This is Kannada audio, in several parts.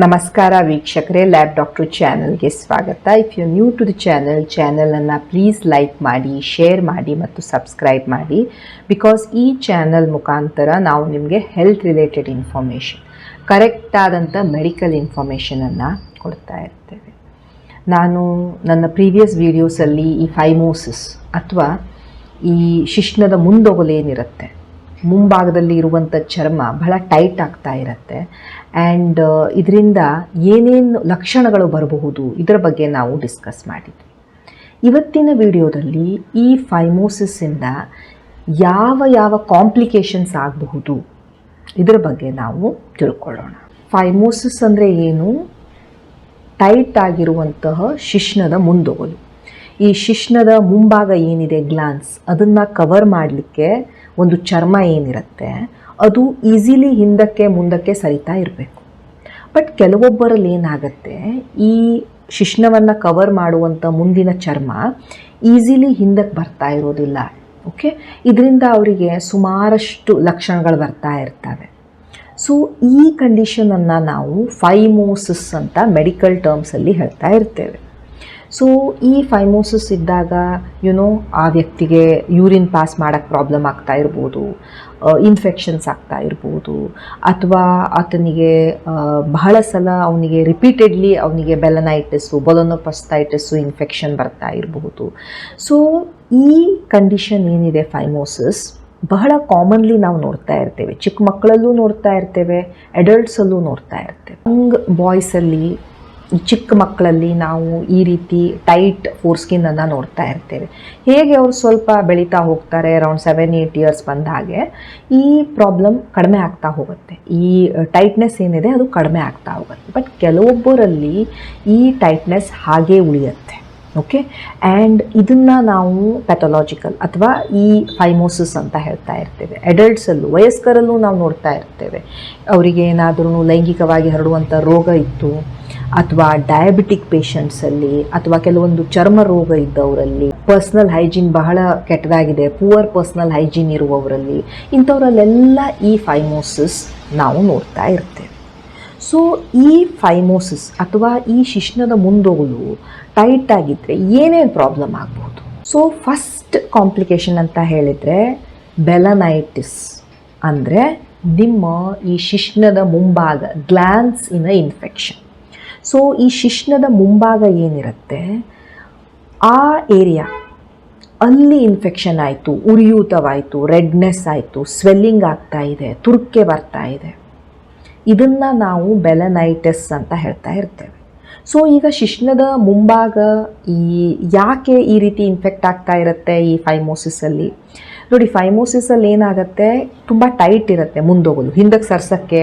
ನಮಸ್ಕಾರ ವೀಕ್ಷಕರೇ ಲ್ಯಾಬ್ ಡಾಕ್ಟರ್ ಚಾನಲ್ಗೆ ಸ್ವಾಗತ. If you new to the channel ಚಾನಲನ್ನು ಪ್ಲೀಸ್ ಲೈಕ್ ಮಾಡಿ ಶೇರ್ ಮಾಡಿ ಮತ್ತು ಸಬ್ಸ್ಕ್ರೈಬ್ ಮಾಡಿ. ಬಿಕಾಸ್ ಈ ಚಾನಲ್ ಮುಖಾಂತರ ನಾವು ನಿಮಗೆ ಹೆಲ್ತ್ ರಿಲೇಟೆಡ್ ಇನ್ಫಾರ್ಮೇಷನ್ ಕರೆಕ್ಟ್ ಆದಂಥ ಮೆಡಿಕಲ್ ಇನ್ಫಾರ್ಮೇಷನನ್ನು ಕೊಡ್ತಾ ಇರ್ತೇವೆ. ನಾನು ನನ್ನ ಪ್ರೀವಿಯಸ್ ವೀಡಿಯೋಸಲ್ಲಿ ಈ ಫೈಮೋಸಿಸ್ ಅಥವಾ ಈ ಶಿಶ್ನದ ಮುಂದೊಗಲೇನಿರುತ್ತೆ, ಮುಂಭಾಗದಲ್ಲಿ ಇರುವಂಥ ಚರ್ಮ ಬಹಳ ಟೈಟ್ ಆಗ್ತಾ ಇರುತ್ತೆ. ಆ್ಯಂಡ್ ಇದರಿಂದ ಏನೇನು ಲಕ್ಷಣಗಳು ಬರಬಹುದು, ಇದರ ಬಗ್ಗೆ ನಾವು ಡಿಸ್ಕಸ್ ಮಾಡಿದ್ವಿ. ಇವತ್ತಿನ ವಿಡಿಯೋದಲ್ಲಿ ಈ ಫೈಮೋಸಿಸ್ಸಿಂದ ಯಾವ ಯಾವ ಕಾಂಪ್ಲಿಕೇಶನ್ಸ್ ಆಗಬಹುದು, ಇದರ ಬಗ್ಗೆ ನಾವು ತಿಳ್ಕೊಳ್ಳೋಣ. ಫೈಮೋಸಿಸ್ ಅಂದರೆ ಏನು? ಟೈಟ್ ಆಗಿರುವಂತಹ ಶಿಶ್ನದ ಮುಂದೊಗಲು. ಈ ಶಿಶ್ನದ ಮುಂಭಾಗ ಏನಿದೆ ಗ್ಲಾನ್ಸ್ ಅದನ್ನು ಕವರ್ ಮಾಡಲಿಕ್ಕೆ ಒಂದು ಚರ್ಮ ಏನಿರುತ್ತೆ ಅದು ಈಸಿಲಿ ಹಿಂದಕ್ಕೆ ಮುಂದಕ್ಕೆ ಸರಿತಾ ಇರಬೇಕು. ಬಟ್ ಕೆಲವೊಬ್ಬರಲ್ಲಿ ಏನಾಗುತ್ತೆ, ಈ ಶಿಶ್ನವನ್ನು ಕವರ್ ಮಾಡುವಂಥ ಮುಂದಿನ ಚರ್ಮ ಈಸಿಲಿ ಹಿಂದಕ್ಕೆ ಬರ್ತಾ ಇರೋದಿಲ್ಲ ಓಕೆ ಇದರಿಂದ ಅವರಿಗೆ ಸುಮಾರಷ್ಟು ಲಕ್ಷಣಗಳು ಬರ್ತಾ ಇರ್ತವೆ. ಸೊ ಈ ಕಂಡೀಷನನ್ನು ನಾವು ಫೈಮೋಸಿಸ್ ಅಂತ ಮೆಡಿಕಲ್ ಟರ್ಮ್ಸಲ್ಲಿ ಹೇಳ್ತಾ ಇರ್ತೇವೆ. ಸೊ ಈ ಫೈಮೋಸಿಸ್ ಇದ್ದಾಗ ಯುನೋ ಆ ವ್ಯಕ್ತಿಗೆ ಯೂರಿನ್ ಪಾಸ್ ಮಾಡೋಕ್ಕೆ ಪ್ರಾಬ್ಲಮ್ ಆಗ್ತಾ ಇರ್ಬೋದು. ಇನ್ಫೆಕ್ಷನ್ಸ್ ಆಗ್ತಾ ಇರ್ಬೋದು. ಅಥವಾ ಆತನಿಗೆ ಬಹಳ ಸಲ ಅವನಿಗೆ ರಿಪೀಟೆಡ್ಲಿ ಅವನಿಗೆ ಬೆಲನೈಟಿಸ್ಸು ಬೊಲೊನೊಪಸ್ಟೈಟಿಸ್ಸು ಇನ್ಫೆಕ್ಷನ್ ಬರ್ತಾ ಇರಬಹುದು ಸೊ ಈ ಕಂಡೀಷನ್ ಏನಿದೆ ಫೈಮೋಸಿಸ್ ಬಹಳ ಕಾಮನ್ಲಿ ನಾವು ನೋಡ್ತಾ ಇರ್ತೇವೆ. ಚಿಕ್ಕ ಮಕ್ಕಳಲ್ಲೂ ನೋಡ್ತಾ ಇರ್ತೇವೆ ಅಡಲ್ಟ್ಸಲ್ಲೂ ನೋಡ್ತಾ ಇರ್ತೇವೆ. ಯಂಗ್ ಬಾಯ್ಸಲ್ಲಿ ಚಿಕ್ಕ ಮಕ್ಕಳಲ್ಲಿ ನಾವು ಈ ರೀತಿ ಟೈಟ್ ಫೋರ್ಸ್ಕಿನ್ನನ್ನು ನೋಡ್ತಾ ಇರ್ತೇವೆ. ಹೇಗೆ ಅವರು ಸ್ವಲ್ಪ ಬೆಳೀತಾ ಹೋಗ್ತಾರೆ ಅರೌಂಡ್ ಸೆವೆನ್ ಏಯ್ಟ್ ಇಯರ್ಸ್ ಬಂದ ಹಾಗೆ, ಈ ಪ್ರಾಬ್ಲಮ್ ಕಡಿಮೆ ಆಗ್ತಾ ಹೋಗುತ್ತೆ. ಈ ಟೈಟ್ನೆಸ್ ಏನಿದೆ ಅದು ಕಡಿಮೆ ಆಗ್ತಾ ಹೋಗುತ್ತೆ. ಬಟ್ ಕೆಲವೊಬ್ಬರಲ್ಲಿ ಈ ಟೈಟ್ನೆಸ್ ಹಾಗೇ ಉಳಿಯುತ್ತೆ. ಓಕೆ ಆ್ಯಂಡ್ ಇದನ್ನು ನಾವು ಪ್ಯಾಥೊಲಾಜಿಕಲ್ ಅಥವಾ ಈ ಫೈಮೋಸಿಸ್ ಅಂತ ಹೇಳ್ತಾ ಇರ್ತೇವೆ. ಅಡಲ್ಟ್ಸಲ್ಲೂ ವಯಸ್ಕರಲ್ಲೂ ನಾವು ನೋಡ್ತಾ ಇರ್ತೇವೆ. ಅವರಿಗೆ ಏನಾದರೂ ಲೈಂಗಿಕವಾಗಿ ಹರಡುವಂಥ ರೋಗ ಇತ್ತು, ಅಥವಾ ಡಯಾಬಿಟಿಕ್ ಪೇಷಂಟ್ಸಲ್ಲಿ ಅಥವಾ ಕೆಲವೊಂದು ಚರ್ಮ ರೋಗ ಇದ್ದವರಲ್ಲಿ ಪರ್ಸ್ನಲ್ ಹೈಜೀನ್ ಬಹಳ ಕೆಟ್ಟದಾಗಿದೆ ಪುವರ್ ಪರ್ಸ್ನಲ್ ಹೈಜೀನ್ ಇರುವವರಲ್ಲಿ, ಇಂಥವರಲ್ಲೆಲ್ಲ ಈ ಫೈಮೋಸಿಸ್ ನಾವು ನೋಡ್ತಾ ಇರ್ತೇವೆ. ಸೊ ಈ ಫೈಮೋಸಿಸ್ ಅಥವಾ ಈ ಶಿಶ್ನದ ಮುಂದೋಗಲು ಟೈಟ್ ಆಗಿದ್ದರೆ ಏನೇನು ಪ್ರಾಬ್ಲಮ್ ಆಗ್ಬೋದು? ಸೊ ಫಸ್ಟ್ ಕಾಂಪ್ಲಿಕೇಶನ್ ಅಂತ ಹೇಳಿದರೆ ಬೆಲನೈಟಿಸ್ ಅಂದರೆ ನಿಮ್ಮ ಈ ಶಿಶ್ನದ ಮುಂಭಾಗ glans in a infection so ಈ ಶಿಶ್ನದ ಮುಂಭಾಗ ಏನಿರುತ್ತೆ? ಆ ಏರಿಯಾ ಅಲ್ಲಿ ಇನ್ಫೆಕ್ಷನ್ ಆಯಿತು, ಉರಿಯೂತವಾಯಿತು ರೆಡ್ನೆಸ್ ಆಯಿತು ಸ್ವೆಲ್ಲಿಂಗ್ ಆಗ್ತಾ ಇದೆ, ತುರ್ಕೆ ಬರ್ತಾ ಇದೆ. ಇದನ್ನು ನಾವು ಬೆಲನೈಟಿಸ್ ಅಂತ ಹೇಳ್ತಾ ಇರ್ತೇವೆ. ಸೊ ಈಗ ಶಿಶ್ನದ ಮುಂಭಾಗ ಈ ಯಾಕೆ ಈ ರೀತಿ ಇನ್ಫೆಕ್ಟ್ ಆಗ್ತಾ ಇರುತ್ತೆ ಈ ಫೈಮೋಸಿಸಲ್ಲಿ ನೋಡಿ ಫೈಮೋಸಿಸಲ್ಲಿ ಏನಾಗುತ್ತೆ? ತುಂಬ ಟೈಟ್ ಇರುತ್ತೆ ಮುಂದೋಗಲು ಹಿಂದಕ್ಕೆ ಸರ್ಸೋಕ್ಕೆ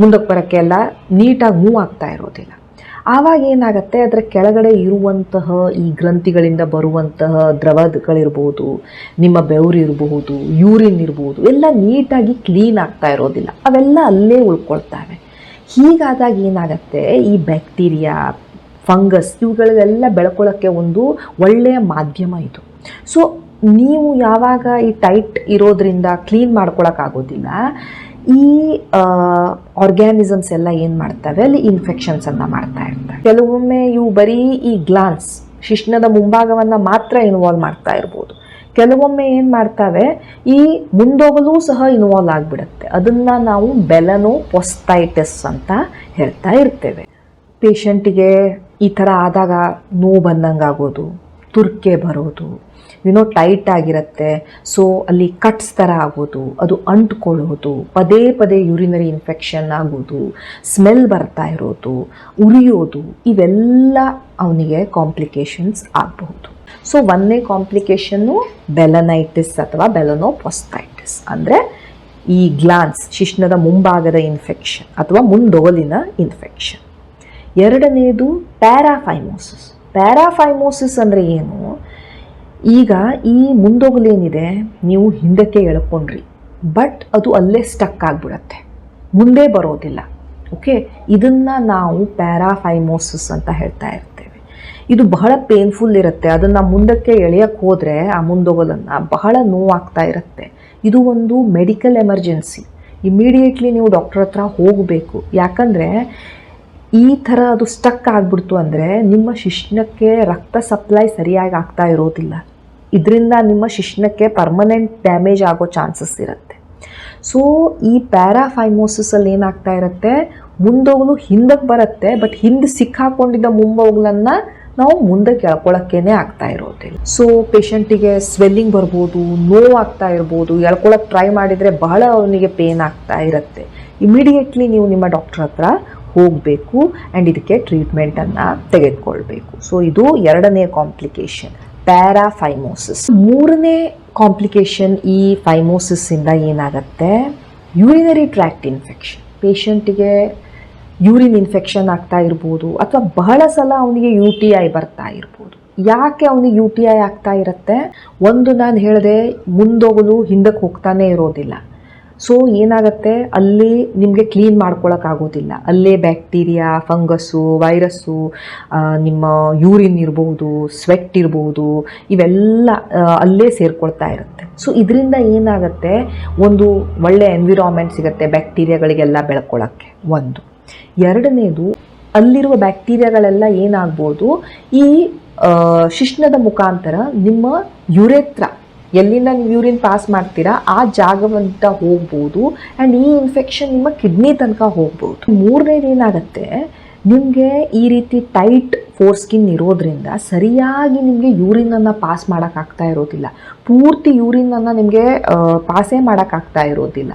ಮುಂದಕ್ಕೆ ಬರೋಕ್ಕೆ ಎಲ್ಲ ನೀಟಾಗಿ ಮೂವ್ ಆಗ್ತಾ ಇರೋದಿಲ್ಲ. ಆವಾಗ ಏನಾಗುತ್ತೆ? ಅದರ ಕೆಳಗಡೆ ಇರುವಂತಹ ಈ ಗ್ರಂಥಿಗಳಿಂದ ಬರುವಂತಹ ದ್ರವಗಳಿರ್ಬೋದು, ನಿಮ್ಮ ಬೆವರು ಇರಬಹುದು ಯೂರಿನ್ ಇರ್ಬೋದು, ಎಲ್ಲ ನೀಟಾಗಿ ಕ್ಲೀನ್ ಆಗ್ತಾ ಇರೋದಿಲ್ಲ. ಅವೆಲ್ಲ ಅಲ್ಲೇ ಉಳ್ಕೊಳ್ತಾವೆ. ಹೀಗಾದಾಗ ಏನಾಗುತ್ತೆ? ಈ ಬ್ಯಾಕ್ಟೀರಿಯಾ, ಫಂಗಸ್ ಇವುಗಳಿಗೆಲ್ಲ ಬೆಳ್ಕೊಳ್ಳೋಕ್ಕೆ ಒಂದು ಒಳ್ಳೆಯ ಮಾಧ್ಯಮ ಇದು. ಸೊ, ನೀವು ಯಾವಾಗ ಈ ಟೈಟ್ ಇರೋದ್ರಿಂದ ಕ್ಲೀನ್ ಮಾಡ್ಕೊಳಕ್ಕಾಗೋದಿಲ್ಲ ಈ ಆರ್ಗ್ಯಾನಿಸಮ್ಸ್ ಎಲ್ಲ ಏನು ಮಾಡ್ತವೆ? ಅಲ್ಲಿ ಇನ್ಫೆಕ್ಷನ್ಸನ್ನು ಮಾಡ್ತಾ ಇರ್ತವೆ. ಕೆಲವೊಮ್ಮೆ ಇವು ಬರೀ ಈ ಗ್ಲಾನ್ಸ್ ಶಿಶ್ನದ ಮುಂಭಾಗವನ್ನು ಮಾತ್ರ ಇನ್ವಾಲ್ವ್ ಮಾಡ್ತಾ ಇರ್ಬೋದು. ಕೆಲವೊಮ್ಮೆ ಏನು ಮಾಡ್ತವೆ? ಈ ಮುಂದೋಗಲೂ ಸಹ ಇನ್ವಾಲ್ವ್ ಆಗಿಬಿಡುತ್ತೆ. ಅದನ್ನು ನಾವು ಬೆಲನೋ ಪೊಸ್ತೈಟಿಸ್ ಅಂತ ಹೇಳ್ತಾ ಇರ್ತೇವೆ. ಪೇಷಂಟಿಗೆ ಈ ಥರ ಆದಾಗ ನೋವು ಬಂದಂಗಾಗೋದು, ತುರ್ಕೆ ಬರೋದು ಯುನೋ ಟೈಟ್ ಆಗಿರುತ್ತೆ. ಸೊ ಅಲ್ಲಿ ಕಟ್ಸ್ ಥರ ಆಗೋದು, ಅದು ಅಂಟ್ಕೊಳ್ಳೋದು, ಪದೇ ಪದೇ ಯೂರಿನರಿ ಇನ್ಫೆಕ್ಷನ್ ಆಗೋದು ಸ್ಮೆಲ್ ಬರ್ತಾ ಇರೋದು, ಉರಿಯೋದು, ಇವೆಲ್ಲ ಅವನಿಗೆ ಕಾಂಪ್ಲಿಕೇಶನ್ಸ್ ಆಗಬಹುದು. ಸೊ ಒಂದನೇ ಕಾಂಪ್ಲಿಕೇಶನ್ನು ಬೆಲನೈಟಿಸ್ ಅಥವಾ ಬೆಲನೋಪೊಸ್ತೈಟಿಸ್ ಅಂದರೆ ಈ ಗ್ಲಾನ್ಸ್ ಶಿಶ್ನದ ಮುಂಭಾಗದ ಇನ್ಫೆಕ್ಷನ್ ಅಥವಾ ಮುಂದೋಲಿನ ಇನ್ಫೆಕ್ಷನ್ ಎರಡನೇದು ಪ್ಯಾರಾಫೈಮೋಸಿಸ್ ಪ್ಯಾರಾಫೈಮೋಸಿಸ್ ಅಂದರೆ ಏನು? ಈಗ ಈ ಮುಂದೋಗಲೇನಿದೆ, ನೀವು ಹಿಂದಕ್ಕೆ ಎಳ್ಕೊಂಡ್ರಿ. ಬಟ್ ಅದು ಅಲ್ಲೇ ಸ್ಟಕ್ ಆಗಿಬಿಡತ್ತೆ. ಮುಂದೆ ಬರೋದಿಲ್ಲ. ಓಕೆ ಇದನ್ನು ನಾವು ಪ್ಯಾರಾಫೈಮೋಸಿಸ್ ಅಂತ ಹೇಳ್ತಾ ಇರ್ತೇವೆ. ಇದು ಬಹಳ ಪೇನ್ಫುಲ್ ಇರುತ್ತೆ. ಅದನ್ನು ಮುಂದಕ್ಕೆ ಎಳೆಯಕ್ಕೆ ಹೋದರೆ ಆ ಮುಂದೋಗಲನ್ನು ಬಹಳ ನೋವಾಗ್ತಾ ಇರುತ್ತೆ. ಇದು ಒಂದು ಮೆಡಿಕಲ್ ಎಮರ್ಜೆನ್ಸಿ ಇಮಿಡಿಯೇಟ್ಲಿ ನೀವು ಡಾಕ್ಟರ್ ಹತ್ರ ಹೋಗಬೇಕು. ಯಾಕಂದರೆ ಈ ಥರ ಅದು ಸ್ಟಕ್ ಆಗಿಬಿಡ್ತು ಅಂದರೆ ನಿಮ್ಮ ಶಿಶ್ನಕ್ಕೆ ರಕ್ತ ಸಪ್ಲೈ ಸರಿಯಾಗಿ ಆಗ್ತಾ ಇರೋದಿಲ್ಲ. ಇದರಿಂದ ನಿಮ್ಮ ಶಿಶ್ನಕ್ಕೆ ಪರ್ಮನೆಂಟ್ ಡ್ಯಾಮೇಜ್ ಆಗೋ ಚಾನ್ಸಸ್ ಇರುತ್ತೆ. ಸೊ ಈ ಪ್ಯಾರಾಫೈಮೋಸಿಸಲ್ಲಿ ಏನಾಗ್ತಾ ಇರುತ್ತೆ? ಮುಂದೋಗ್ಲು ಹಿಂದಕ್ಕೆ ಬರುತ್ತೆ ಬಟ್ ಹಿಂದೆ ಸಿಕ್ಕಾಕೊಂಡಿದ್ದ ಮುಂಬೋಗ್ಲನ್ನು ನಾವು ಮುಂದಕ್ಕೆ ಎಳ್ಕೊಳಕ್ಕೇನೆ ಆಗ್ತಾ ಇರೋದಿಲ್ಲ. ಸೊ ಪೇಷಂಟಿಗೆ ಸ್ವೆಲ್ಲಿಂಗ್ ಬರ್ಬೋದು ಆಗ್ತಾ ಇರ್ಬೋದು ಎಳ್ಕೊಳಕ್ಕೆ ಟ್ರೈ ಮಾಡಿದರೆ ಬಹಳ ಅವನಿಗೆ ಪೇನ್ ಆಗ್ತಾ ಇರುತ್ತೆ. ಇಮಿಡಿಯೇಟ್ಲಿ ನೀವು ನಿಮ್ಮ ಡಾಕ್ಟ್ರ್ ಹತ್ರ ಹೋಗಬೇಕು ಆ್ಯಂಡ್ ಇದಕ್ಕೆ ಟ್ರೀಟ್ಮೆಂಟನ್ನು ತೆಗೆದುಕೊಳ್ಬೇಕು. ಸೊ ಇದು ಎರಡನೇ ಕಾಂಪ್ಲಿಕೇಶನ್ ಪ್ಯಾರಾಫೈಮೋಸಿಸ್ ಮೂರನೇ ಕಾಂಪ್ಲಿಕೇಶನ್ ಈ ಫೈಮೋಸಿಸ್ಸಿಂದ ಏನಾಗುತ್ತೆ? ಯೂರಿನರಿ ಟ್ರ್ಯಾಕ್ಟ್ ಇನ್ಫೆಕ್ಷನ್ ಪೇಷಂಟಿಗೆ ಯೂರಿನ್ ಇನ್ಫೆಕ್ಷನ್ ಆಗ್ತಾ ಇರ್ಬೋದು ಅಥವಾ ಬಹಳ ಸಲ ಅವನಿಗೆ ಯು ಟಿ ಐ ಬರ್ತಾ ಇರ್ಬೋದು. ಯಾಕೆ ಅವನಿಗೆ ಯು ಟಿ ಐ ಆಗ್ತಾ ಇರುತ್ತೆ? ಒಂದು ನಾನು ಹೇಳಿದೆ, ಮುಂದೋಗಲು ಹಿಂದಕ್ಕೆ ಹೋಗ್ತಾನೆ ಇರೋದಿಲ್ಲ. ಸೊ ಏನಾಗುತ್ತೆ? ಅಲ್ಲಿ ನಿಮಗೆ ಕ್ಲೀನ್ ಮಾಡ್ಕೊಳಕ್ಕಾಗೋದಿಲ್ಲ ಅಲ್ಲೇ ಬ್ಯಾಕ್ಟೀರಿಯಾ ಫಂಗಸ್ಸು ವೈರಸ್ಸು ನಿಮ್ಮ ಯೂರಿನ್ ಇರ್ಬೋದು ಸ್ವೆಟ್ ಇರ್ಬೋದು, ಇವೆಲ್ಲ ಅಲ್ಲೇ ಸೇರ್ಕೊಳ್ತಾ ಇರುತ್ತೆ. ಸೊ ಇದರಿಂದ ಏನಾಗುತ್ತೆ? ಒಂದು ಒಳ್ಳೆ ಎನ್ವಿರಾನ್ಮೆಂಟ್ ಸಿಗುತ್ತೆ ಬ್ಯಾಕ್ಟೀರಿಯಾಗಳಿಗೆಲ್ಲ ಬೆಳ್ಕೊಳ್ಳೋಕ್ಕೆ ಒಂದು. ಎರಡನೇದು, ಅಲ್ಲಿರುವ ಬ್ಯಾಕ್ಟೀರಿಯಾಗಳೆಲ್ಲ ಏನಾಗ್ಬೋದು? ಈ ಶಿಶ್ನದ ಮುಖಾಂತರ ನಿಮ್ಮ ಯುರೇತ್ರ ಎಲ್ಲಿಂದ ನೀವು ಯೂರಿನ್ ಪಾಸ್ ಮಾಡ್ತೀರಾ, ಆ ಜಾಗವಂತ ಹೋಗ್ಬೋದು ಆ್ಯಂಡ್ ಈ ಇನ್ಫೆಕ್ಷನ್ ನಿಮ್ಮ ಕಿಡ್ನಿ ತನಕ ಹೋಗ್ಬೋದು. ಮೂರನೇದು ಏನಾಗುತ್ತೆ, ನಿಮಗೆ ಈ ರೀತಿ ಟೈಟ್ ಫೋರ್ ಸ್ಕಿನ್ ಇರೋದ್ರಿಂದ ಸರಿಯಾಗಿ ನಿಮಗೆ ಯೂರಿನನ್ನು ಪಾಸ್ ಮಾಡೋಕ್ಕಾಗ್ತಾ ಇರೋದಿಲ್ಲ. ಪೂರ್ತಿ ಯೂರಿನನ್ನು ನಿಮಗೆ ಪಾಸೇ ಮಾಡೋಕ್ಕಾಗ್ತಾ ಇರೋದಿಲ್ಲ.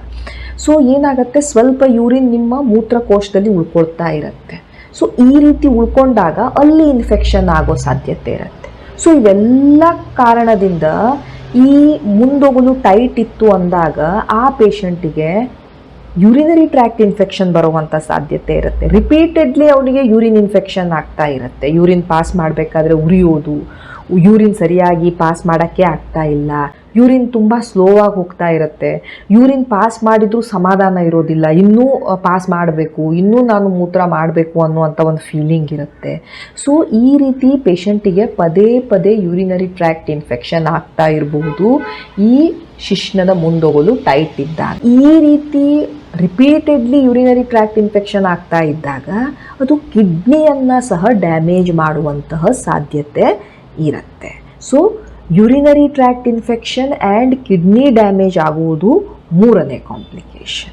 ಸೊ ಏನಾಗುತ್ತೆ, ಸ್ವಲ್ಪ ಯೂರಿನ್ ನಿಮ್ಮ ಮೂತ್ರಕೋಶದಲ್ಲಿ ಉಳ್ಕೊಳ್ತಾ ಇರುತ್ತೆ. ಸೊ ಈ ರೀತಿ ಉಳ್ಕೊಂಡಾಗ ಅಲ್ಲಿ ಇನ್ಫೆಕ್ಷನ್ ಆಗೋ ಸಾಧ್ಯತೆ ಇರುತ್ತೆ. ಸೊ ಇವೆಲ್ಲ ಕಾರಣದಿಂದ ಈ ಮುಂದೊಗಲು ಟೈಟ್ ಇತ್ತು ಅಂದಾಗ ಆ ಪೇಷಂಟಿಗೆ ಯೂರಿನರಿ ಟ್ರ್ಯಾಕ್ಟ್ ಇನ್ಫೆಕ್ಷನ್ ಬರುವಂಥ ಸಾಧ್ಯತೆ ಇರುತ್ತೆ. ರಿಪೀಟೆಡ್ಲಿ ಅವನಿಗೆ ಯೂರಿನ್ ಇನ್ಫೆಕ್ಷನ್ ಆಗ್ತಾ ಇರುತ್ತೆ. ಯೂರಿನ್ ಪಾಸ್ ಮಾಡಬೇಕಾದ್ರೆ ಉರಿಯೋದು. ಯೂರಿನ್ ಸರಿಯಾಗಿ ಪಾಸ್ ಮಾಡೋಕ್ಕೆ ಆಗ್ತಾ ಇಲ್ಲ. ಯೂರಿನ್ ತುಂಬ ಸ್ಲೋ ಆಗಿ ಹೋಗ್ತಾ ಇರುತ್ತೆ. ಯೂರಿನ್ ಪಾಸ್ ಮಾಡಿದ್ರು ಸಮಾಧಾನ ಇರೋದಿಲ್ಲ. ಇನ್ನೂ ಪಾಸ್ ಮಾಡಬೇಕು. ಇನ್ನೂ ನಾನು ಮೂತ್ರ ಮಾಡಬೇಕು ಅನ್ನುವಂಥ ಒಂದು ಫೀಲಿಂಗ್ ಇರುತ್ತೆ. ಸೊ ಈ ರೀತಿ ಪೇಷಂಟಿಗೆ ಪದೇ ಪದೇ ಯೂರಿನರಿ ಟ್ರ್ಯಾಕ್ಟ್ ಇನ್ಫೆಕ್ಷನ್ ಆಗ್ತಾ ಇರಬಹುದು ಈ ಶಿಶ್ನದ ಮುಂದೋಗಲು ಟೈಟ್ ಇದ್ದಾಗ. ಈ ರೀತಿ ರಿಪೀಟೆಡ್ಲಿ ಯೂರಿನರಿ ಟ್ರ್ಯಾಕ್ಟ್ ಇನ್ಫೆಕ್ಷನ್ ಆಗ್ತಾ ಇದ್ದಾಗ ಅದು ಕಿಡ್ನಿಯನ್ನು ಸಹ ಡ್ಯಾಮೇಜ್ ಮಾಡುವಂತಹ ಸಾಧ್ಯತೆ ಇರುತ್ತೆ. So urinary tract infection and kidney damage ಆಗುವುದು ಮೂರನೇ ಕಾಂಪ್ಲಿಕೇಶನ್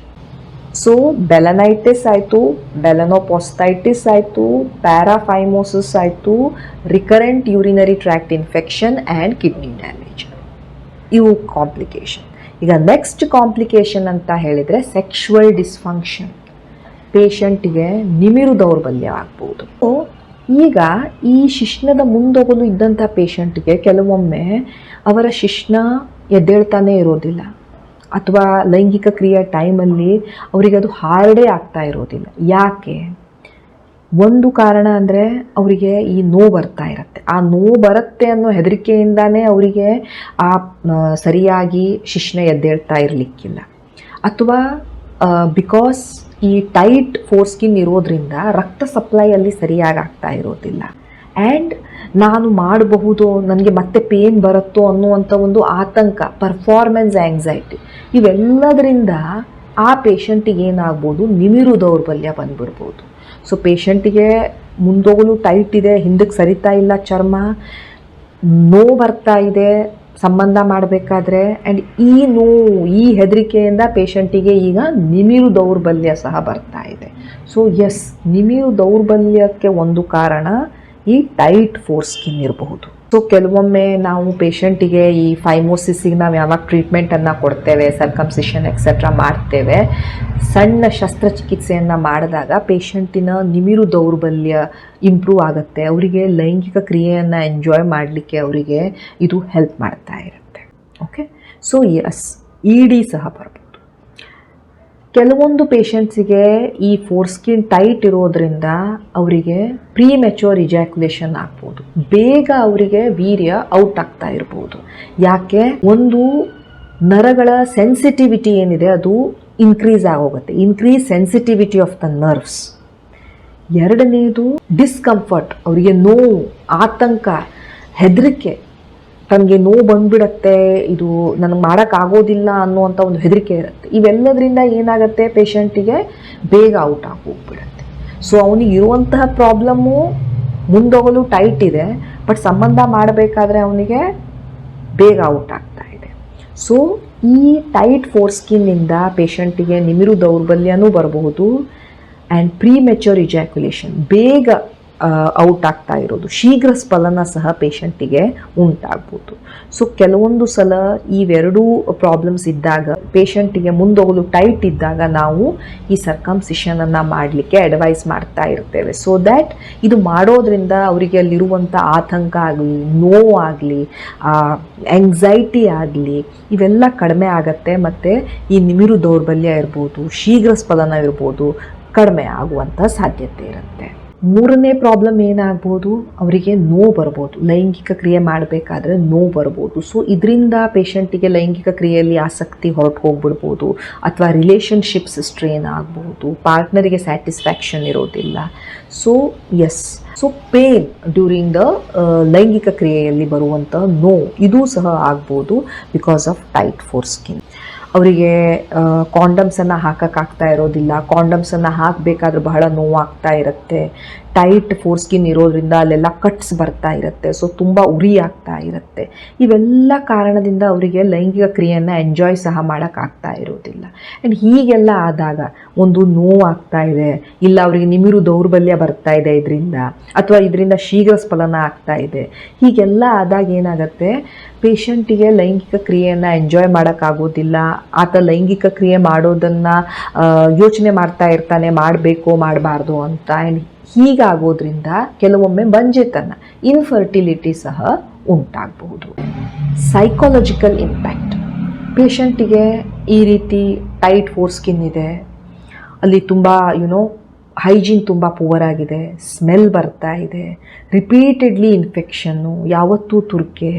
ಸೊ ಬೆಲನೈಟಿಸ್ ಆಯಿತು ಬೆಲನೋಪೊಸ್ತೈಟಿಸ್ ಆಯಿತು ಪ್ಯಾರಾಫೈಮೋಸಿಸ್ ಆಯಿತು recurrent urinary tract infection and kidney damage ಇವು ಕಾಂಪ್ಲಿಕೇಶನ್ ಈಗ ನೆಕ್ಸ್ಟ್ ಕಾಂಪ್ಲಿಕೇಶನ್ ಅಂತ ಹೇಳಿದರೆ ಸೆಕ್ಷುವಲ್ ಡಿಸ್ಫಂಕ್ಷನ್ ಪೇಷಂಟಿಗೆ ನಿಮಿರು ದೌರ್ಬಲ್ಯ ಆಗ್ಬೋದು. ಈಗ ಈ ಶಿಶ್ನದ ಮುಂದೋಗಲು ಇದ್ದಂಥ ಪೇಷಂಟ್ಗೆ ಕೆಲವೊಮ್ಮೆ ಅವರ ಶಿಶ್ನ ಎದ್ದೇಳ್ತಾನೆ ಇರೋದಿಲ್ಲ. ಅಥವಾ ಲೈಂಗಿಕ ಕ್ರಿಯೆ ಟೈಮಲ್ಲಿ ಅವರಿಗೆ ಅದು ಹಾರ್ಡೇ ಆಗ್ತಾ ಇರೋದಿಲ್ಲ. ಯಾಕೆ? ಒಂದು ಕಾರಣ ಅಂದರೆ ಅವರಿಗೆ ಈ ನೋವು ಬರ್ತಾ ಇರುತ್ತೆ. ಆ ನೋವು ಬರುತ್ತೆ ಅನ್ನೋ ಹೆದರಿಕೆಯಿಂದಾನೇ ಅವರಿಗೆ ಆ ಸರಿಯಾಗಿ ಶಿಶ್ನ ಎದ್ದೇಳ್ತಾ ಇರಲಿಕ್ಕಿಲ್ಲ. ಅಥವಾ ಬಿಕಾಸ್ ಈ ಟೈಟ್ ಫೋರ್ ಸ್ಕಿನ್ ಇರೋದ್ರಿಂದ ರಕ್ತ ಸಪ್ಲೈ ಅಲ್ಲಿ ಸರಿಯಾಗಿ ಆಗ್ತಾ ಇರೋದಿಲ್ಲ. ಆ್ಯಂಡ್ ನಾನು ಮಾಡಬಹುದು, ನನಗೆ ಮತ್ತೆ ಪೇನ್ ಬರುತ್ತೋ ಅನ್ನುವಂಥ ಒಂದು ಆತಂಕ ಪರ್ಫಾರ್ಮೆನ್ಸ್ ಆ್ಯಂಗ್ಸೈಟಿ ಇವೆಲ್ಲದರಿಂದ ಆ ಪೇಷಂಟಿಗೆ ಏನಾಗ್ಬೋದು, ನಿಮಿರು ದೌರ್ಬಲ್ಯ ಬಂದ್ಬಿಡ್ಬೋದು. ಸೊ ಪೇಷಂಟಿಗೆ ಮುಂದೋಗಲು ಟೈಟ್ ಇದೆ ಹಿಂದಕ್ಕೆ ಸರಿತಾ ಇಲ್ಲ ಚರ್ಮ, ನೋವು ಬರ್ತಾ ಇದೆ ಸಂಬಂಧ ಮಾಡಬೇಕಾದ್ರೆ ಆ್ಯಂಡ್ ಈ ನೋವು, ಈ ಹೆದರಿಕೆಯಿಂದ ಪೇಷಂಟಿಗೆ ಈಗ ನಿಮಿರು ದೌರ್ಬಲ್ಯ ಸಹ ಬರ್ತಾ ಇದೆ. ಸೊ ಎಸ್ ನಿಮಿರು ದೌರ್ಬಲ್ಯಕ್ಕೆ ಒಂದು ಕಾರಣ ಈ ಟೈಟ್ ಫೋರ್ ಸ್ಕಿನ್ ಇರಬಹುದು. ಸೊ ಕೆಲವೊಮ್ಮೆ ನಾವು ಪೇಷಂಟಿಗೆ ಈ ಫೈಮೋಸಿಸ್ಸಿಗೆ ನಾವು ಯಾವಾಗ ಟ್ರೀಟ್ಮೆಂಟನ್ನು ಕೊಡ್ತೇವೆ ಸರ್ಕಮ್ಸಿಷನ್ ಎಕ್ಸೆಟ್ರಾ ಮಾಡ್ತೇವೆ, ಸಣ್ಣ ಶಸ್ತ್ರಚಿಕಿತ್ಸೆಯನ್ನು ಮಾಡಿದಾಗ ಪೇಷಂಟಿನ ನಿಮಿರು ದೌರ್ಬಲ್ಯ ಇಂಪ್ರೂವ್ ಆಗುತ್ತೆ. ಅವರಿಗೆ ಲೈಂಗಿಕ ಕ್ರಿಯೆಯನ್ನು ಎಂಜಾಯ್ ಮಾಡಲಿಕ್ಕೆ ಅವರಿಗೆ ಇದು ಹೆಲ್ಪ್ ಮಾಡ್ತಾ ಇರುತ್ತೆ. Okay so S E D ಸಹ ಬರ್ಬೋದು. ಕೆಲವೊಂದು ಪೇಷಂಟ್ಸಿಗೆ ಈ ಫೋರ್ ಸ್ಕಿನ್ ಟೈಟ್ ಇರೋದ್ರಿಂದ ಅವರಿಗೆ ಪ್ರೀ ಮೆಚೂರ್ ಇಜಾಕ್ಯುಲೇಷನ್ ಆಗ್ಬೋದು. ಬೇಗ ಅವರಿಗೆ ವೀರ್ಯ ಔಟ್ ಆಗ್ತಾ ಇರ್ಬೋದು. ಯಾಕೆ? ಒಂದು ನರಗಳ ಸೆನ್ಸಿಟಿವಿಟಿ ಏನಿದೆ ಅದು ಇನ್ಕ್ರೀಸ್ ಆಗೋಗುತ್ತೆ. Increase sensitivity of the nerves ಎರಡನೇದು ಡಿಸ್ಕಂಫರ್ಟ್ ಅವರಿಗೆ ನೋವು, ಆತಂಕ, ಹೆದರಿಕೆ. ತನಗೆ ನೋವು ಬಂದ್ಬಿಡತ್ತೆ, ಇದು ನನಗೆ ಮಾಡೋಕ್ಕಾಗೋದಿಲ್ಲ ಅನ್ನುವಂಥ ಒಂದು ಹೆದರಿಕೆ ಇರುತ್ತೆ. ಇವೆಲ್ಲದರಿಂದ ಏನಾಗುತ್ತೆ ಪೇಷಂಟಿಗೆ? ಬೇಗ ಔಟ್ ಆಗಿ ಹೋಗ್ಬಿಡತ್ತೆ ಸೊ ಅವನಿಗೆ ಇರುವಂತಹ ಪ್ರಾಬ್ಲಮ್ಮು ಮುಂದೋಗಲು ಟೈಟ್ ಇದೆ, ಬಟ್ ಸಂಬಂಧ ಮಾಡಬೇಕಾದ್ರೆ ಅವನಿಗೆ ಬೇಗ ಔಟ್ ಆಗ್ತಾ ಇದೆ. ಸೊ ಈ ಟೈಟ್ ಫೋರ್ ಸ್ಕಿನ್ನಿಂದ ಪೇಷಂಟಿಗೆ ನಿಮಿರು ದೌರ್ಬಲ್ಯನೂ ಬರಬಹುದು ಆ್ಯಂಡ್ ಪ್ರೀ ಮೆಚೂರ್ ಇಜಾಕ್ಯುಲೇಷನ್ ಬೇಗ ಔಟ್ ಆಗ್ತಾ ಇರೋದು. ಶೀಘ್ರ ಸ್ಫಲನ ಸಹ ಪೇಷಂಟಿಗೆ ಉಂಟಾಗ್ಬೋದು. ಸೊ ಕೆಲವೊಂದು ಸಲ ಇವೆರಡೂ ಪ್ರಾಬ್ಲಮ್ಸ್ ಇದ್ದಾಗ ಪೇಷಂಟಿಗೆ ಮುಂದೋಗಲು ಟೈಟ್ ಇದ್ದಾಗ ನಾವು ಈ ಸರ್ಕಮ್ಸಿಷನನ್ನು ಮಾಡಲಿಕ್ಕೆ ಅಡ್ವೈಸ್ ಮಾಡ್ತಾ ಇರ್ತೇವೆ. ಸೊ ದ್ಯಾಟ್ ಇದು ಮಾಡೋದ್ರಿಂದ ಅವರಿಗೆ ಅಲ್ಲಿರುವಂಥ ಆತಂಕ ಆಗಲಿ ನೋವಾಗಲಿ ಎಂಗ್ಸೈಟಿ ಆಗಲಿ, ಇವೆಲ್ಲ ಕಡಿಮೆ ಆಗತ್ತೆ ಮತ್ತು ಈ ನಿಮಿರು ದೌರ್ಬಲ್ಯ ಇರ್ಬೋದು, ಶೀಘ್ರ ಸ್ಫಲನ ಇರ್ಬೋದು ಕಡಿಮೆ ಆಗುವಂಥ ಸಾಧ್ಯತೆ ಇರುತ್ತೆ. ಮೂರನೇ ಪ್ರಾಬ್ಲಮ್ ಏನಾಗ್ಬೋದು? ಅವರಿಗೆ ನೋವು ಬರ್ಬೋದು. ಲೈಂಗಿಕ ಕ್ರಿಯೆ ಮಾಡಬೇಕಾದ್ರೆ ನೋವು ಬರ್ಬೋದು. ಸೊ ಇದರಿಂದ ಪೇಷಂಟಿಗೆ ಲೈಂಗಿಕ ಕ್ರಿಯೆಯಲ್ಲಿ ಆಸಕ್ತಿ ಹೊರಟು ಹೋಗ್ಬಿಡ್ಬೋದು. ಅಥವಾ ರಿಲೇಷನ್ಶಿಪ್ಸ್ ಸ್ಟ್ರೇನ್ ಆಗ್ಬೋದು. ಪಾರ್ಟ್ನರಿಗೆ ಸ್ಯಾಟಿಸ್ಫ್ಯಾಕ್ಷನ್ ಇರೋದಿಲ್ಲ. So S so pain during the ಲೈಂಗಿಕ ಕ್ರಿಯೆಯಲ್ಲಿ ಬರುವಂಥ ನೋವು. ಇದೂ ಸಹ ಆಗ್ಬೋದು because of tight foreskin ಅವರಿಗೆ ಕಾಂಡಮ್ಸನ್ನು ಹಾಕೋಕ್ಕಾಗ್ತಾ ಇರೋದಿಲ್ಲ. ಕಾಂಡಮ್ಸನ್ನು ಹಾಕಬೇಕಾದ್ರೆ ಬಹಳ ನೋವಾಗ್ತಾ ಇರುತ್ತೆ. ಟೈಟ್ ಫೋರ್ ಸ್ಕಿನ್ ಇರೋದ್ರಿಂದ ಅಲ್ಲೆಲ್ಲ ಕಟ್ಸ್ ಬರ್ತಾ ಇರುತ್ತೆ. ಸೊ ತುಂಬ ಉರಿ ಆಗ್ತಾ ಇರುತ್ತೆ. ಇವೆಲ್ಲ ಕಾರಣದಿಂದ ಅವರಿಗೆ ಲೈಂಗಿಕ ಕ್ರಿಯೆಯನ್ನು ಎಂಜಾಯ್ ಸಹ ಮಾಡೋಕ್ಕಾಗ್ತಾ ಇರೋದಿಲ್ಲ. ಆ್ಯಂಡ್ ಹೀಗೆಲ್ಲ ಆದಾಗ ಒಂದು ನೋವಾಗ್ತಾ ಇದೆ. ಇಲ್ಲ, ಅವರಿಗೆ ನಿಮಿರು ದೌರ್ಬಲ್ಯ ಬರ್ತಾ ಇದೆ ಇದರಿಂದ, ಅಥವಾ ಇದರಿಂದ ಶೀಘ್ರ ಸ್ಫಲನ ಆಗ್ತಾ ಇದೆ. ಹೀಗೆಲ್ಲ ಆದಾಗ ಏನಾಗುತ್ತೆ? ಪೇಷಂಟಿಗೆ ಲೈಂಗಿಕ ಕ್ರಿಯೆಯನ್ನು ಎಂಜಾಯ್ ಮಾಡೋಕ್ಕಾಗೋದಿಲ್ಲ ಆತ ಲೈಂಗಿಕ ಕ್ರಿಯೆ ಮಾಡೋದನ್ನು ಯೋಚನೆ ಮಾಡ್ತಾ ಇರ್ತಾನೆ, ಮಾಡಬೇಕು, ಮಾಡಬಾರ್ದು ಅಂತ. ಆ್ಯಂಡ್ ಹೀಗಾಗೋದ್ರಿಂದ ಕೆಲವೊಮ್ಮೆ ಬಂಜೆತನ ಇನ್ಫರ್ಟಿಲಿಟಿ ಸಹ ಉಂಟಾಗಬಹುದು. ಸೈಕಾಲಜಿಕಲ್ ಇಂಪ್ಯಾಕ್ಟ್ ಪೇಷಂಟಿಗೆ ಈ ರೀತಿ ಟೈಟ್ ಫೋರ್ ಸ್ಕಿನ್ ಇದೆ. ಅಲ್ಲಿ ತುಂಬ ಯುನೋ ಹೈಜೀನ್ ತುಂಬ ಪುವರ್ ಆಗಿದೆ. ಸ್ಮೆಲ್ ಬರ್ತಾ ಇದೆ. ರಿಪೀಟೆಡ್ಲಿ ಇನ್ಫೆಕ್ಷನ್ನು ಯಾವತ್ತೂ ತುರ್ಕೆ,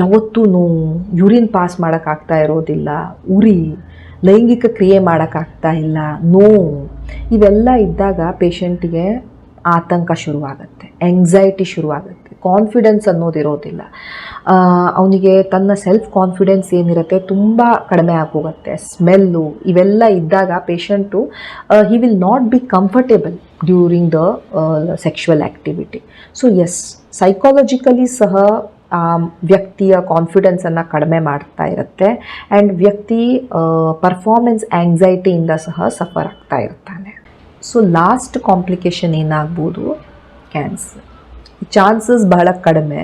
ಯಾವತ್ತೂ ನೋವು ಯೂರಿನ್ ಪಾಸ್ ಮಾಡೋಕ್ಕಾಗ್ತಾ ಇರೋದಿಲ್ಲ. ಉರಿ, ಲೈಂಗಿಕ ಕ್ರಿಯೆ ಮಾಡೋಕ್ಕಾಗ್ತಾ ಇಲ್ಲ. ನೋವು, ಇವೆಲ್ಲ ಇದ್ದಾಗ ಪೇಷಂಟಿಗೆ ಆತಂಕ ಶುರುವಾಗುತ್ತೆ ಎಂಗ್ಸೈಟಿ ಶುರುವಾಗುತ್ತೆ. ಕಾನ್ಫಿಡೆನ್ಸ್ ಅನ್ನೋದಿರೋದಿಲ್ಲ ಅವನಿಗೆ ತನ್ನ ಸೆಲ್ಫ್ ಕಾನ್ಫಿಡೆನ್ಸ್ ಏನಿರುತ್ತೆ ತುಂಬ ಕಡಿಮೆ ಆಗೋಗುತ್ತೆ. ಸ್ಮೆಲ್ಲು ಇವೆಲ್ಲ ಇದ್ದಾಗ patient he will not be comfortable during the sexual activity so as psychologically ಸಹ ವ್ಯಕ್ತಿಯ ಕಾನ್ಫಿಡೆನ್ಸನ್ನು ಕಡಿಮೆ ಮಾಡ್ತಾ ಇರುತ್ತೆ. ಆ್ಯಂಡ್ ವ್ಯಕ್ತಿ ಪರ್ಫಾರ್ಮೆನ್ಸ್ ಆ್ಯಂಗ್ಸೈಟಿಯಿಂದ ಸಹ ಸಫರ್ ಆಗ್ತಾ ಇರ್ತಾನೆ. ಸೊ ಲಾಸ್ಟ್ ಕಾಂಪ್ಲಿಕೇಶನ್ ಏನಾಗ್ಬೋದು? ಕ್ಯಾನ್ಸರ್ ಚಾನ್ಸಸ್ ಬಹಳ ಕಡಿಮೆ.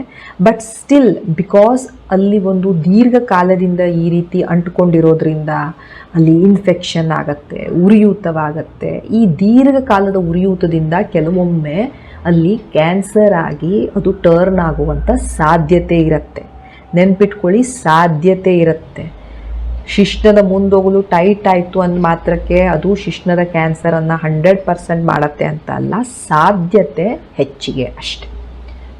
ಬಟ್ ಸ್ಟಿಲ್ ಬಿಕಾಸ್ ಅಲ್ಲಿ ಒಂದು ದೀರ್ಘಕಾಲದಿಂದ ಈ ರೀತಿ ಅಂಟ್ಕೊಂಡಿರೋದ್ರಿಂದ ಅಲ್ಲಿ ಇನ್ಫೆಕ್ಷನ್ ಆಗುತ್ತೆ, ಉರಿಯೂತವಾಗತ್ತೆ. ಈ ದೀರ್ಘಕಾಲದ ಉರಿಯೂತದಿಂದ ಕೆಲವೊಮ್ಮೆ ಅಲ್ಲಿ ಕ್ಯಾನ್ಸರ್ ಆಗಿ ಅದು ಟರ್ನ್ ಆಗುವಂಥ ಸಾಧ್ಯತೆ ಇರುತ್ತೆ. ನೆನ್ಪಿಟ್ಕೊಳ್ಳಿ, ಸಾಧ್ಯತೆ ಇರುತ್ತೆ. ಶಿಶ್ನದ ಮುಂದೋಗಲು ಟೈಟ್ ಆಯಿತು ಅಂದ ಮಾತ್ರಕ್ಕೆ ಅದು ಶಿಶ್ನದ ಕ್ಯಾನ್ಸರನ್ನು ಹಂಡ್ರೆಡ್ ಪರ್ಸೆಂಟ್ ಮಾಡುತ್ತೆ ಅಂತ ಅಲ್ಲ, ಸಾಧ್ಯತೆ ಹೆಚ್ಚಿಗೆ ಅಷ್ಟೆ.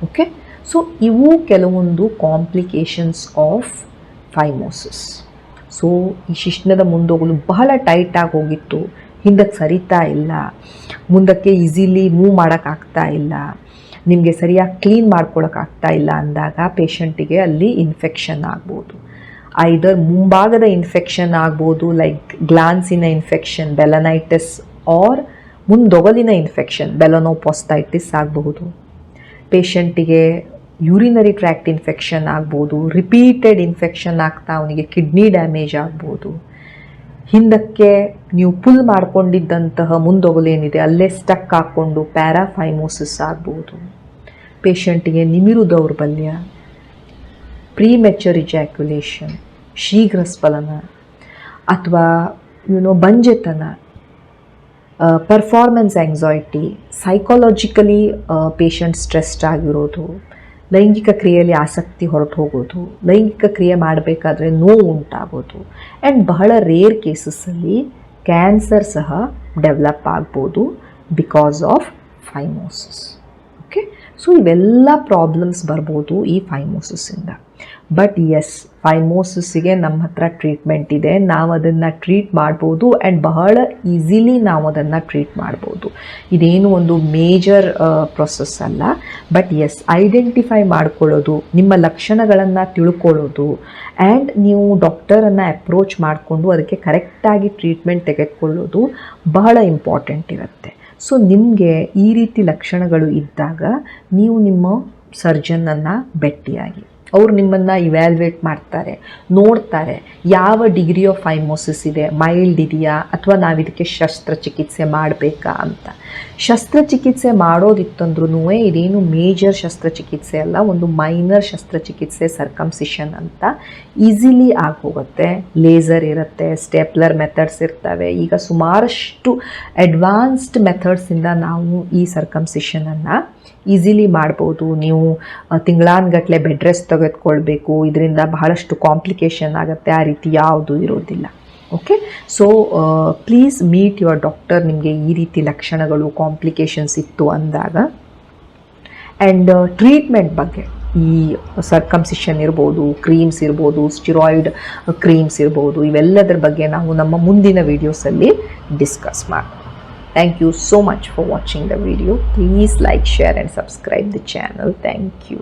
ಓಕೆ ಸೊ ಇವು ಕೆಲವೊಂದು ಕಾಂಪ್ಲಿಕೇಶನ್ಸ್ ಆಫ್ ಫೈಮೋಸಿಸ್ ಸೊ ಈ ಶಿಶ್ನದ ಮುಂದೋಗಲು ಬಹಳ ಟೈಟಾಗಿ ಹೋಗಿತ್ತು. ಹಿಂದಕ್ಕೆ ಸರಿತಾ ಇಲ್ಲ. ಮುಂದಕ್ಕೆ ಈಸಿಲಿ ಮೂವ್ ಮಾಡೋಕ್ಕಾಗ್ತಾ ಇಲ್ಲ. ನಿಮಗೆ ಸರಿಯಾಗಿ ಕ್ಲೀನ್ ಮಾಡ್ಕೊಳಕ್ಕಾಗ್ತಾ ಇಲ್ಲ ಅಂದಾಗ ಪೇಷಂಟಿಗೆ ಅಲ್ಲಿ ಇನ್ಫೆಕ್ಷನ್ ಆಗ್ಬೋದು. ಐದರ್ ಮುಂಭಾಗದ ಇನ್ಫೆಕ್ಷನ್ ಆಗ್ಬೋದು ಲೈಕ್ ಗ್ಲಾನ್ಸಿನ ಇನ್ಫೆಕ್ಷನ್ ಬೆಲನೈಟಿಸ್ ಆರ್ ಮುಂದೊಗಲಿನ ಇನ್ಫೆಕ್ಷನ್ ಬೆಲನೋಪೊಸ್ತೈಟಿಸ್ ಆಗಬಹುದು. ಪೇಷಂಟಿಗೆ ಯೂರಿನರಿ ಟ್ರ್ಯಾಕ್ಟ್ ಇನ್ಫೆಕ್ಷನ್ ಆಗ್ಬೋದು ರಿಪೀಟೆಡ್ ಇನ್ಫೆಕ್ಷನ್ ಆಗ್ತಾ ಅವನಿಗೆ ಕಿಡ್ನಿ ಡ್ಯಾಮೇಜ್ ಆಗ್ಬೋದು. ಹಿಂದಕ್ಕೆ ನೀವು ಪುಲ್ ಮಾಡ್ಕೊಂಡಿದ್ದಂತಹ ಮುಂದೊಗಲೇನಿದೆ ಅಲ್ಲೇ ಸ್ಟಕ್ ಹಾಕ್ಕೊಂಡು ಪ್ಯಾರಾಫೈಮೋಸಿಸ್ ಆಗ್ಬೋದು. ಪೇಷಂಟಿಗೆ ನಿಮಿರು ದೌರ್ಬಲ್ಯ ಪ್ರೀಮೆಚರ್ ಇಜಾಕ್ಯುಲೇಷನ್ ಶೀಘ್ರ ಸ್ಫಲನ ಅಥವಾ you know ಬಂಜೆತನ performance anxiety psychologically patient stressed ಆಗಿರೋದು, ಲೈಂಗಿಕ ಕ್ರಿಯೆಯಲ್ಲಿ ಆಸಕ್ತಿ ಹೊರಟು ಹೋಗೋದು, ಲೈಂಗಿಕ ಕ್ರಿಯೆ ಮಾಡಬೇಕಾದ್ರೆ ನೋವು ಉಂಟಾಗೋದು ಆ್ಯಂಡ್ ಬಹಳ ರೇರ್ ಕೇಸಸ್ಸಲ್ಲಿ ಕ್ಯಾನ್ಸರ್ ಸಹ ಡೆವಲಪ್ ಆಗ್ಬೋದು ಬಿಕಾಸ್ ಆಫ್ ಫೈಮೋಸಿಸ್ ಸೊ ಇವೆಲ್ಲ ಪ್ರಾಬ್ಲಮ್ಸ್ ಬರ್ಬೋದು ಈ ಫೈಮೋಸಿಸಿಂದ ಬಟ್ ಎಸ್ ಫೈಮೋಸಿಸ್ಸಿಗೆ ನಮ್ಮ ಹತ್ರ ಟ್ರೀಟ್ಮೆಂಟ್ ಇದೆ. ನಾವು ಅದನ್ನು ಟ್ರೀಟ್ ಮಾಡ್ಬೋದು ಆ್ಯಂಡ್ ಬಹಳ ಈಸಿಲಿ ನಾವು ಅದನ್ನು ಟ್ರೀಟ್ ಮಾಡ್ಬೋದು. ಇದೇನು ಒಂದು ಮೇಜರ್ ಪ್ರೊಸೆಸ್ ಅಲ್ಲ. ಬಟ್ ಎಸ್ ಐಡೆಂಟಿಫೈ ಮಾಡ್ಕೊಳ್ಳೋದು, ನಿಮ್ಮ ಲಕ್ಷಣಗಳನ್ನು ತಿಳ್ಕೊಳ್ಳೋದು ಆ್ಯಂಡ್ ನೀವು ಡಾಕ್ಟರನ್ನು ಅಪ್ರೋಚ್ ಮಾಡಿಕೊಂಡು ಅದಕ್ಕೆ ಕರೆಕ್ಟಾಗಿ ಟ್ರೀಟ್ಮೆಂಟ್ ತೆಗೆದುಕೊಳ್ಳೋದು ಬಹಳ ಇಂಪಾರ್ಟೆಂಟ್ ಇರುತ್ತೆ. ಸೊ ನಿಮಗೆ ಈ ರೀತಿ ಲಕ್ಷಣಗಳು ಇದ್ದಾಗ ನೀವು ನಿಮ್ಮ ಸರ್ಜನನ್ನು ಭೇಟಿಯಾಗಿ. ಅವರು ನಿಮ್ಮನ್ನು ಇವ್ಯಾಲ್ಯುವೇಟ್ ಮಾಡ್ತಾರೆ, ನೋಡ್ತಾರೆ ಯಾವ ಡಿಗ್ರಿ ಆಫ್ ಫೈಮೋಸಿಸ್ ಇದೆ ಮೈಲ್ಡ್ ಇದೆಯಾ, ಅಥವಾ ನಾವು ಇದಕ್ಕೆ ಶಸ್ತ್ರಚಿಕಿತ್ಸೆ ಮಾಡಬೇಕಾ ಅಂತ. ಶಸ್ತ್ರಚಿಕಿತ್ಸೆ ಮಾಡೋದಿತ್ತಂದ್ರೂ ಇದೇನು ಮೇಜರ್ ಶಸ್ತ್ರಚಿಕಿತ್ಸೆ ಅಲ್ಲ, ಒಂದು ಮೈನರ್ ಶಸ್ತ್ರಚಿಕಿತ್ಸೆ ಸರ್ಕಮ್ಸಿಷನ್ ಅಂತ ಈಸಿಲಿ ಆಗೋಗುತ್ತೆ. ಲೇಸರ್ ಇರುತ್ತೆ ಸ್ಟೆಪ್ಲರ್ ಮೆಥಡ್ಸ್ ಇರ್ತವೆ. ಈಗ ಸುಮಾರಷ್ಟು ಅಡ್ವಾನ್ಸ್ಡ್ ಮೆಥಡ್ಸಿಂದ ನಾವು ಈ ಸರ್ಕಮ್ಸಿಷನನ್ನು ಈಸಿಲಿ ಮಾಡ್ಬೋದು. ನೀವು ತಿಂಗಳಾನ್ಗಟ್ಟಲೆ ಬೆಡ್ ರೆಸ್ಟ್ ತೆಗೆದುಕೊಳ್ಬೇಕು. ಇದರಿಂದ ಬಹಳಷ್ಟು ಕಾಂಪ್ಲಿಕೇಶನ್ ಆಗುತ್ತೆ. ಆ ರೀತಿ ಯಾವುದು ಇರೋದಿಲ್ಲ. Okay so please meet your doctor ನಿಮಗೆ ಈ ರೀತಿ ಲಕ್ಷಣಗಳು ಕಾಂಪ್ಲಿಕೇಶನ್ಸ್ ಇತ್ತು ಅಂದಾಗ. ಆ್ಯಂಡ್ ಟ್ರೀಟ್ಮೆಂಟ್ ಬಗ್ಗೆ. ಈ ಸರ್ಕಂಸಿಷನ್ ಇರ್ಬೋದು ಕ್ರೀಮ್ಸ್ ಇರ್ಬೋದು ಸ್ಟಿರಾಯ್ಡ್ ಕ್ರೀಮ್ಸ್ ಇರ್ಬೋದು, ಇವೆಲ್ಲದರ ಬಗ್ಗೆ ನಾವು ನಮ್ಮ ಮುಂದಿನ ವೀಡಿಯೋಸಲ್ಲಿ ಡಿಸ್ಕಸ್ ಮಾಡೋಣ. Thank you so much for watching the video please like share and subscribe the channel thank you.